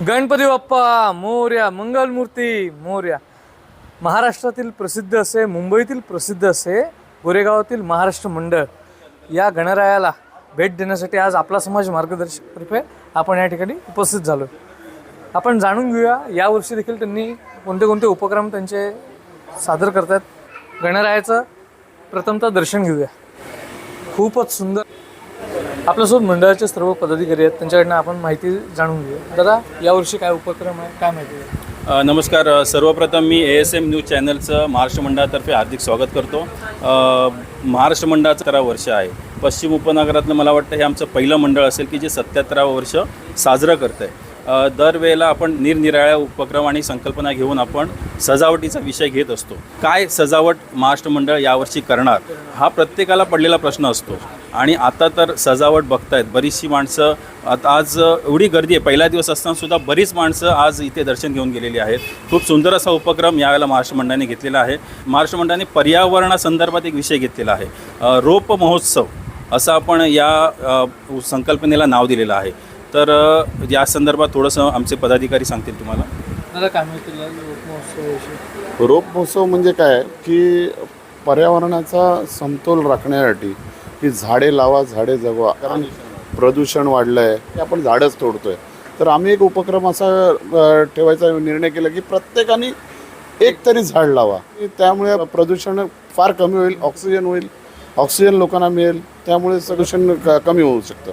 गणपती बाप्पा मोर्या मंगलमूर्ती मोर्या. महाराष्ट्रातील प्रसिद्ध असे मुंबईतील प्रसिद्ध असे गोरेगावातील महाराष्ट्र मंडळ या गणरायाला भेट देण्यासाठी आज आपला समाज मार्गदर्शकतर्फे आपण या ठिकाणी उपस्थित झालो. आपण जाणून घेऊया यावर्षी देखील त्यांनी कोणते कोणते उपक्रम त्यांचे सादर करतात गणरायाचं प्रथमतः दर्शन घेऊया. खूपच सुंदर. आपल्यासोबत मंडळाचे सर्व पदाधिकारी आहेत. त्यांच्याकडनं आपण माहिती जाणून घेऊया. दादा यावर्षी काय उपक्रम आहे? काय माहिती आहे? अ, नमस्कार. अ, सर्वप्रथम मी ए एस एम न्यूज चॅनलचं महाराष्ट्र मंडळातर्फे हार्दिक स्वागत करतो. अ, महाराष्ट्र मंडळाचं करा वर्ष आहे. पश्चिम उपनगरातलं मला वाटतं हे आमचं पहिलं मंडळ असेल की जे सत्याहत्तरावं वर्ष साजरं करतं आहे दरवेळेला आपण निरनिराळ्या उपक्रम आणि संकल्पना घेऊन आपण सजावटीचा विषय घेत असतो. काय सजावट महाराष्ट्र मंडळ यावर्षी करणार हा प्रत्येकाला पडलेला प्रश्न असतो. आणि आता तर सजावट बघतायत बरीचशी माणसं आता आज एवढी गर्दी आहे पहिला दिवस असतानासुद्धा बरीच माणसं आज इथे दर्शन घेऊन गेलेली आहेत. खूप सुंदर असा उपक्रम यावेळेला महाराष्ट्र मंडळाने घेतलेला आहे. महाराष्ट्र मंडळाने पर्यावरणासंदर्भात एक विषय घेतलेला आहे. रोप महोत्सव असं आपण या संकल्पनेला नाव दिलेलं आहे. तर या संदर्भात थोडंसं आमचे पदाधिकारी सांगतील तुम्हाला. काय माहिती आहे रोप महोत्सव म्हणजे काय? की पर्यावरणाचा समतोल राखण्यासाठी की झाडे लावा झाडे जगवा. कारण प्रदूषण वाढलं आहे की आपण झाडच तोडतोय. तर आम्ही एक उपक्रम असा ठेवायचा निर्णय केला की प्रत्येकाने एक तरी झाड लावा. की त्यामुळे प्रदूषण फार कमी होईल ऑक्सिजन होईल ऑक्सिजन लोकांना मिळेल त्यामुळे प्रदूषण क- कमी होऊ शकतं.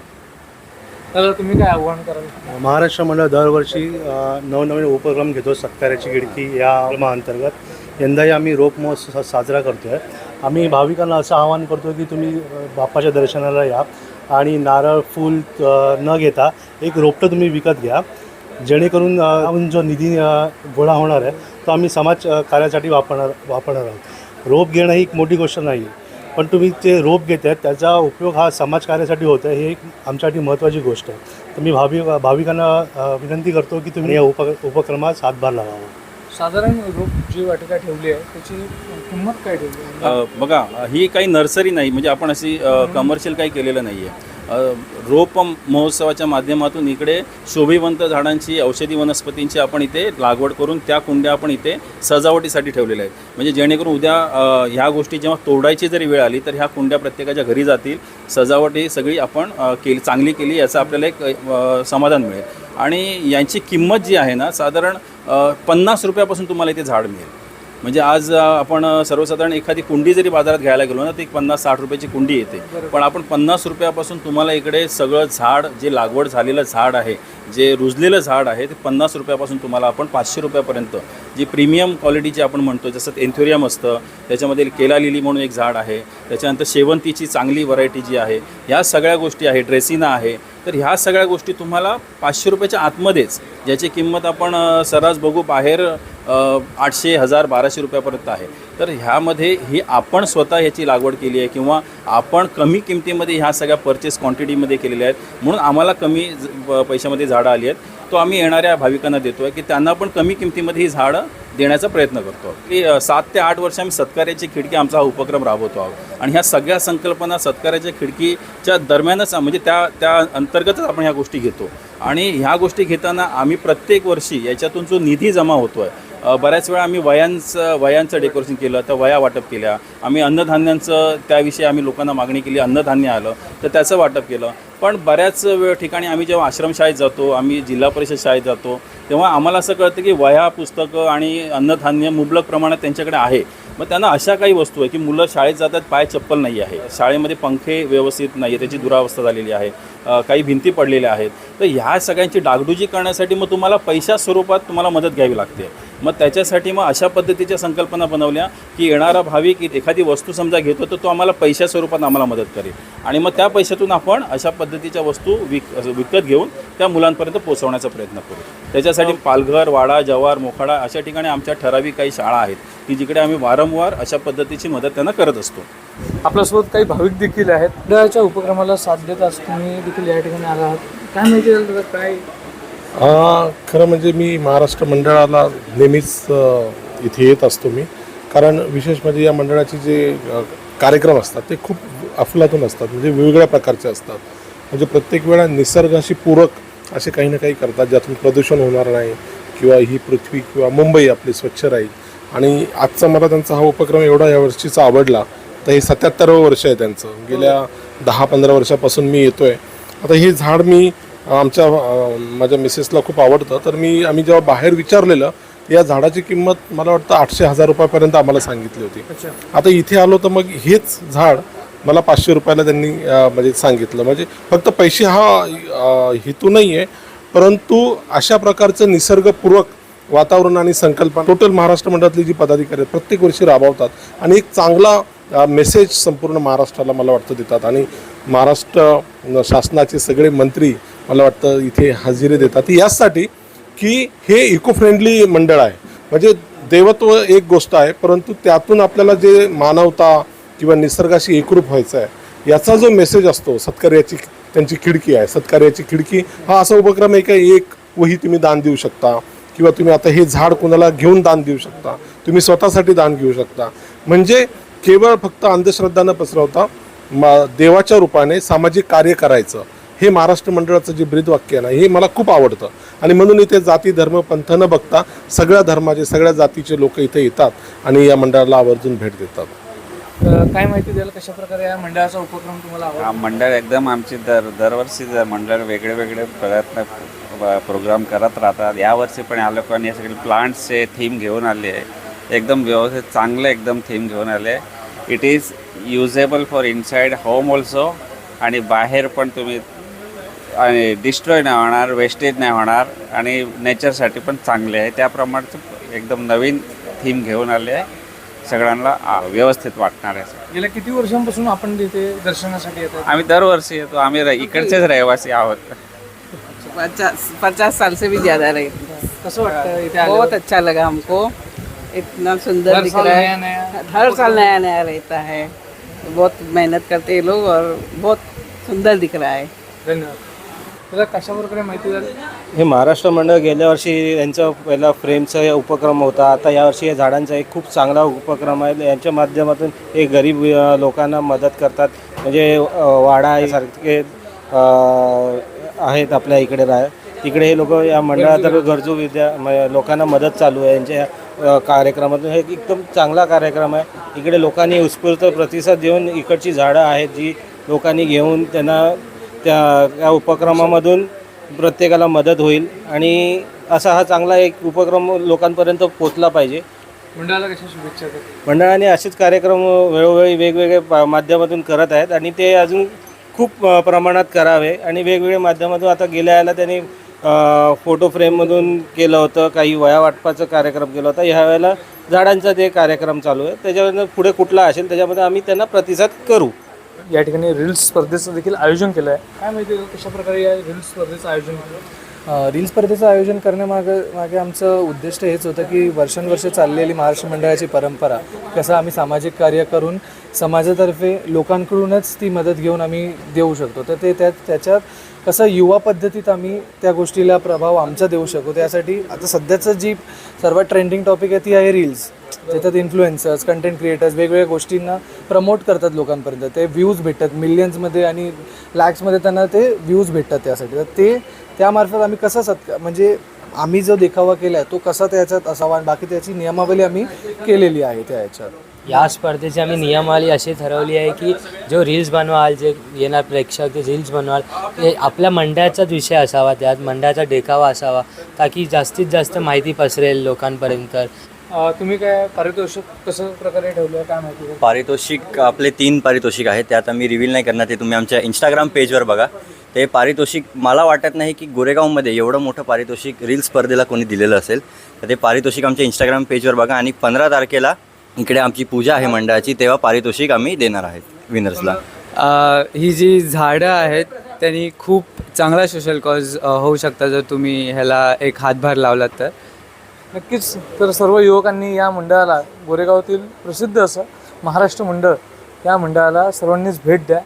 तर तुम्ही काय आव्हान कराल? महाराष्ट्र मंडळ दरवर्षी नवनवीन उपक्रम घेतो सत्कार्याची खिडकी या अंतर्गत यंदाही आम्ही रोप महोत्सव साजरा करतो आहे आम्ही भाविकांना असं आवाहन करतो की तुम्ही बाप्पाच्या दर्शनाला या आणि नारळ फूल न घेता एक रोपटं तुम्ही विकत घ्या. जेणेकरून आपण जो निधी गोळा होणार आहे तो आम्ही समाज कार्यासाठी वापरणार वापरणार आहोत. रोप घेणं ही एक मोठी गोष्ट नाही आहे पण तुम्ही ते रोप घेत आहेत त्याचा उपयोग हा समाजकार्यासाठी होतो आहे हे एक आमच्यासाठी महत्त्वाची गोष्ट आहे. तर मी भाविक भाविकांना विनंती करतो की तुम्ही या उप उपक्रमात हातभार लावावा. साधारण रोप जी वाटिका ठेवली आहे त्याची किंमत काय ठेवली आहे? बघा ही काही नर्सरी नाही म्हणजे आपण अशी कमर्शियल काही केलेलं नाही आहे रोप महोत्सवाच्या माध्यमातून इकडे शोभिवंत झाडांची औषधी वनस्पतींची आपण इथे लागवड करून त्या कुंड्या आपण इथे सजावटीसाठी ठेवलेल्या आहेत. म्हणजे जेणेकरून उद्या ह्या गोष्टी जेव्हा तोडायची जरी वेळ आली तर ह्या कुंड्या प्रत्येकाच्या घरी जातील. सजावट ही सगळी आपण केली चांगली केली याचं आपल्याला एक समाधान मिळेल. आणि यांची किंमत जी आहे ना साधारण पन्नास रुपयापासून तुम्हाला इथे झाड मिळेल. म्हणजे आज आपण सर्वसाधारण एखादी कुंडी जरी बाजारात घ्यायला गेलो ना ती पन्नास साठ रुपयाची कुंडी येते. पण आपण पन्नास रुपयापासून तुम्हाला इकडे सगळं झाड जे लागवड झालेलं झाड आहे जे रुजलेलं झाड आहे ते पन्नास रुपयापासून तुम्हाला आपण पाचशे रुपयापर्यंत जी प्रीमियम क्वालिटीची आपण म्हणतो जसं एन्थोरियम असतं त्याच्यामध्ये केला लिली म्हणून एक झाड आहे त्याच्यानंतर शेवंतीची चांगली व्हरायटी जी आहे ह्या सगळ्या गोष्टी आहे ड्रेसिना आहे तर ह्या सगळ्या गोष्टी तुम्हाला पाचशे रुपयाच्या आतमध्येच ज्याची किंमत आपण सर्रास बघू बाहेर आठशे हजार बाराशे रुपयापर्यंत आहे. तर ह्यामध्ये ही आपण स्वतः ह्याची लागवड केली आहे किंवा आपण कमी किमतीमध्ये ह्या सगळ्या परचेस क्वांटिटीमध्ये केलेल्या आहेत. म्हणून आम्हाला कमी ज- प- पैशामध्ये झाडं आली आहेत. तो आम्ही येणाऱ्या भाविकांना देतो आहे की त्यांना पण कमी किमतीमध्ये ही झाडं देण्याचा प्रयत्न करतो. की सात ते आठ वर्ष आम्ही सत्कार्याची खिडकी आमचा हा उपक्रम राबवतो आहोत. आणि ह्या सगळ्या संकल्पना सत्कार्याच्या खिडकीच्या दरम्यानच म्हणजे त्या त्या अंतर्गतच आपण ह्या गोष्टी घेतो. आणि ह्या गोष्टी घेताना आम्ही प्रत्येक वर्षी याच्यातून जो निधी जमा होतो आहे बऱ्याच वेळा आम्ही वयांचं वयांचं डेकोरेशन केलं तर वया वाटप केल्या. आम्ही अन्नधान्यांचं त्याविषयी आम्ही लोकांना मागणी केली अन्नधान्य आलं तर त्याचं वाटप केलं. पण बऱ्याच वेळ ठिकाणी आम्ही जेव्हा आश्रमशाळेत जातो आम्ही जिल्हा परिषद शाळेत जातो तेव्हा आम्हाला असं कळतं की वह्या पुस्तकं आणि अन्नधान्य मुबलक प्रमाणात त्यांच्याकडे आहे. मग त्यांना अशा काही वस्तू आहे की मुलं शाळेत जातात पाय चप्पल नाही आहे. शाळेमध्ये पंखे व्यवस्थित नाही आहे त्याची दुरावस्था झालेली आहे काही भिंती पडलेल्या आहेत. तर ह्या सगळ्यांची डागडुजी करण्यासाठी मग तुम्हाला पैशा स्वरूपात तुम्हाला मदत घ्यावी लागते. मग त्याच्यासाठी मग अशा पद्धतीच्या संकल्पना बनवल्या की येणारा भाविक एखादी वस्तू समजा घेतो तर तो आम्हाला पैशा स्वरूपात आम्हाला मदत करेल. आणि मग त्या पैशातून आपण अशा पद्धतीच्या वस्तू विक विकत घेऊन त्या मुलांपर्यंत पोहोचवण्याचा प्रयत्न करू. त्याच्यासाठी पालघर वाडा जव्हार मोखाडा अशा ठिकाणी आमच्या ठराविक काही शाळा आहेत की जिकडे आम्ही वारंवार अशा पद्धतीची मदत त्यांना करत असतो. आपल्यासोबत काही भाविक देखील आहेत. उपक्रमाला साथ देत तुम्ही देखील या ठिकाणी आला आहात. काय माहिती काय हा खरं म्हणजे मी महाराष्ट्र मंडळाला नेहमीच इथे येत असतो मी. कारण विशेष म्हणजे या मंडळाचे जे कार्यक्रम असतात ते खूप अफलातून असतात म्हणजे वेगवेगळ्या प्रकारचे असतात. म्हणजे प्रत्येक वेळा निसर्गाशी पूरक असे काही ना काही करतात ज्यातून प्रदूषण होणार नाही किंवा ही पृथ्वी किंवा मुंबई आपली स्वच्छ राहील. आणि आजचा मला त्यांचा हा उपक्रम एवढा या वर्षीचा आवडला तर हे सत्याहत्तरावं वर्ष आहे त्यांचं. गेल्या दहा पंधरा वर्षापासून मी येतो आहे आता हे झाड मी आमच्या माझ्या मिसेसला खूप आवडतं. तर मी आम्ही जेव्हा बाहेर विचारलेलं या झाडाची किंमत मला वाटतं आठशे हजार रुपयापर्यंत आम्हाला सांगितली होती. आता इथे आलो तर मग हेच झाड मला पाचशे रुपयाला त्यांनी म्हणजे सांगितलं. म्हणजे फक्त पैसे हा हेतू नाही आहे परंतु अशा प्रकारचं निसर्गपूरक वातावरण आणि संकल्पना टोटल महाराष्ट्र मंडळातली जी पदाधिकारी आहेत प्रत्येक वर्षी राबवतात आणि एक चांगला मेसेज संपूर्ण महाराष्ट्राला मला वाटतं देतात. आणि महाराष्ट्र शासनाचे सगळे मंत्री मला वाटतं इथे हजेरी देतात. यासाठी की हे इको फ्रेंडली मंडळ आहे. म्हणजे देवत्व एक गोष्ट आहे परंतु त्यातून आपल्याला जे मानवता किंवा निसर्गाशी एकरूप व्हायचं आहे याचा जो मेसेज असतो सत्कार्याची त्यांची खिडकी आहे. सत्कार्याची खिडकी हा असा उपक्रम आहे का एक वही तुम्ही दान देऊ शकता किंवा तुम्ही आता हे झाड कोणाला घेऊन दान देऊ शकता तुम्ही स्वतःसाठी दान घेऊ शकता. म्हणजे केवळ फक्त अंधश्रद्धांना पसरवता मा देवाच्या रूपाने सामाजिक कार्य करायचं. हे महाराष्ट्र मंडळाचं जे ब्रीदवाक्य आहे ना हे मला खूप आवडतं. आणि म्हणून इथे जाती धर्म पंथ न बघता सगळ्या धर्माचे सगळ्या जातीचे लोक इथे येतात आणि या मंडळाला आवर्जून भेट देतात. काय माहिती द्याल कशा प्रकारे या मंडळाचा उपक्रम तुम्हाला हा मंडळ एकदम आमची दर दरवर्षी जर मंडळ वेगळे वेगळे प्रयत्न प्रोग्राम करत राहतात. यावर्षी पण या लोकांनी हे सगळे प्लांट्सचे थीम घेऊन आले आहे. एकदम व्यवस्थित चांगलं एकदम थीम घेऊन आले it is usable for inside home also आणि बाहेर पण तुम्ही आणि डिस्ट्रॉय नाही होणार वेस्टेज नाही होणार आणि नेचरसाठी पण चांगले आहे. त्याप्रमाणे एकदम नवीन थीम घेऊन आले आहे. सगळ्यांना व्यवस्थित वाटणार आहे. गेल्या किती वर्षांपासून आपण तिथे दर्शनासाठी येतात आम्ही दरवर्षी येतो. आम्ही इकडचेच रहिवासी आहोत. पचास पचास साल से भी ज्यादा रहे. कसं वाटतं इथे बहुत? अच्छा लगा हमको. इतना सुंदर हर दिख साल रहा नया है. नया हर साल नया नया रहता है. बहुत मेहनत करते हैं लोग और बहुत सुंदर दिख रहा है. धन्यवाद। त्याला माहिती द्याल हे महाराष्ट्र मंडळ गेल्या वर्षी यांचा पहिला फ्रेमचा उपक्रम होता. आता यावर्षी या झाडांचा एक खूप चांगला उपक्रम आहे. यांच्या माध्यमातून हे गरीब लोकांना मदत करतात. म्हणजे वाडा सारखे आहेत आपल्या इकडे राह तिकडे हे लोक या मंडळात गरजू विद्या म- लोकांना मदत चालू आहे. यांच्या कार्यक्रमातून हे एकदम चांगला कार्यक्रम आहे. इकडे लोकांनी उत्स्फूर्त प्रतिसाद देऊन इकडची झाडं आहेत जी लोकांनी घेऊन त्यांना त्या त्या उपक्रमामधून प्रत्येकाला मदत होईल आणि असा हा चांगला एक उपक्रम लोकांपर्यंत पोचला पाहिजे. मंडळाला कशा शुभेच्छा मंडळाने असेच कार्यक्रम वेळोवेळी वेगवेगळे पा- माध्यमातून करत आहेत आणि ते अजून खूप प्रमाणात करावे आणि वेगवेगळ्या माध्यमातून आता गेल्या याला त्यांनी फोटो फ्रेममधून केलं होतं काही वया वाटपाचं कार्यक्रम केला होता. ह्या वेळेला झाडांचा ते कार्यक्रम चालू आहे. त्याच्यावर पुढे कुठला असेल त्याच्यामध्ये आम्ही त्यांना प्रतिसाद करू. या ठिकाणी रील्स स्पर्धेचं देखील आयोजन केलं आहे काय माहिती आहे कशा प्रकारे या रील्स स्पर्धेचं आयोजन केलं? रील स्पर्धेचं आयोजन करण्यामागे मागे आमचं उद्दिष्ट हेच होतं की वर्षानुवर्ष चाललेली महाराष्ट्र मंडळाची परंपरा कसं आम्ही सामाजिक कार्य करून समाजातर्फे लोकांकडूनच ती मदत घेऊन आम्ही देऊ शकतो. तर ते त्यात त्याच्यात कसं युवा पद्धतीत आम्ही त्या गोष्टीला प्रभाव आमचा देऊ शकू. त्यासाठी आता सध्याचं जी सर्वात ट्रेंडिंग टॉपिक आहे ती आहे रील्स त्याच्यात इन्फ्लुएन्सर्स कंटेंट क्रिएटर्स वेगवेगळ्या गोष्टींना प्रमोट करतात लोकांपर्यंत. ते व्ह्यूज भेटतात मिलियन्समध्ये आणि लॅक्समध्ये त्यांना ते व्ह्यूज भेटतात त्यासाठी. तर ते त्यामार्फत आम्ही कसं सत्कार म्हणजे आम्ही जो देखावा केला आहे तो कसा त्याच्यात असावा आणि बाकी त्याची नियमावली आम्ही केलेली आहे त्या ह्याच्यात या स्पर्धेची आम्ही नियमावली अशी ठरवली आहे की जो रील्स बनवाल जे येणार प्रेक्षक ते रील्स बनवाल ते आपल्या मंडळाचाच विषय असावा त्यात मंडळाचा देखावा असावा ताकी जास्तीत जास्त माहिती पसरेल लोकांपर्यंत. अं, तुम्ही काय पारितोषिक कसं प्रकारे ठेवलं आहे? काय माहिती आहे? पारितोषिक आपले तीन पारितोषिक आहेत ते आता मी रिव्हील नाही करणार ते तुम्ही आमच्या इंस्टाग्राम पेजवर बघा. ते पारितोषिक मला वाटत नाही की गोरेगावमध्ये एवढं मोठं पारितोषिक रील स्पर्धेला कोणी दिलेलं असेल. तर ते पारितोषिक आमच्या इंस्टाग्राम पेजवर बघा आणि पंधरा तारखेला इकडे आमची पूजा आहे मंडळाची तेव्हा पारितोषिक आम्ही देणार आहेत विनर्सला ही जी झाडं आहेत त्यांनी खूप चांगला सोशल कॉज होऊ शकता जर तुम्ही ह्याला एक हातभार लावलात तर. नक्कीच तर सर्व युवकांनी या मंडळाला गोरेगावातील प्रसिद्ध असं महाराष्ट्र मंडळ या मंडळाला सर्वांनीच भेट द्या.